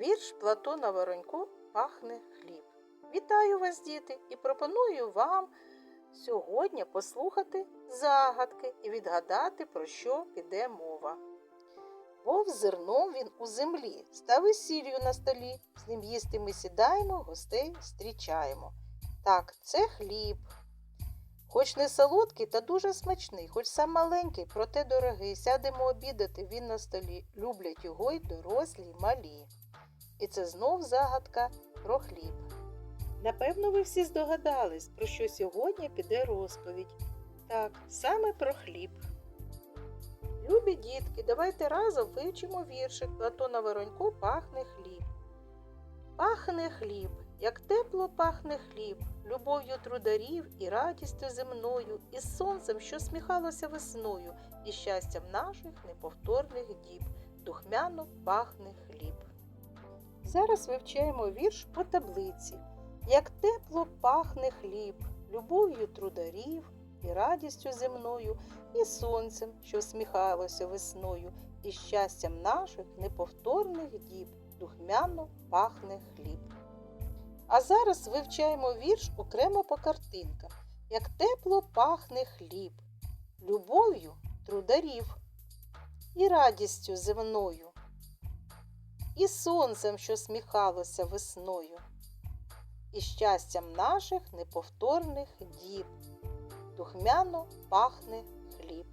Вірш Платона Воронько пахне хліб. Вітаю вас, діти, і пропоную вам сьогодні послухати загадки і відгадати, про що піде мова. Вов зерном він у землі, став і сіллю на столі. З ним їсти ми сідаємо, гостей зустрічаємо. Так, це хліб. Хоч не солодкий, та дуже смачний, хоч сам маленький, проте дорогий. Сядемо обідати він на столі. Люблять його й дорослі, й малі. І це знов загадка про хліб. Напевно, ви всі здогадались, про що сьогодні піде розповідь. Так, саме про хліб. Любі дітки, давайте разом вивчимо віршик Платона Воронько пахне хліб. Пахне хліб, як тепло пахне хліб, любов'ю трударів і радістю земною, і сонцем, що сміхалося весною, і щастям наших неповторних діб, духмяно пахне хліб. Зараз вивчаємо вірш по таблиці. Як тепло пахне хліб, любов'ю трударів і радістю земною, і сонцем, що всміхалося весною, і щастям наших неповторних діб, духмяно пахне хліб. А зараз вивчаємо вірш окремо по картинках. Як тепло пахне хліб, любов'ю трударів і радістю земною, і сонцем, що сміхалося весною, і щастям наших неповторних діб, духмяно пахне хліб.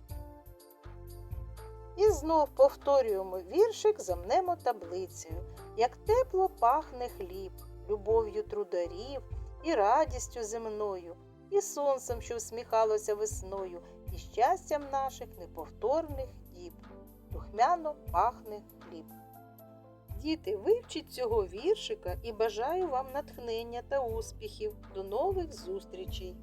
І знов повторюємо віршик, замнемо таблицею. Як тепло пахне хліб, любов'ю трударів і радістю земною, і сонцем, що всміхалося весною, і щастям наших неповторних діб. Духмяно пахне хліб. Діти, вивчіть цього віршика і бажаю вам натхнення та успіхів. До нових зустрічей!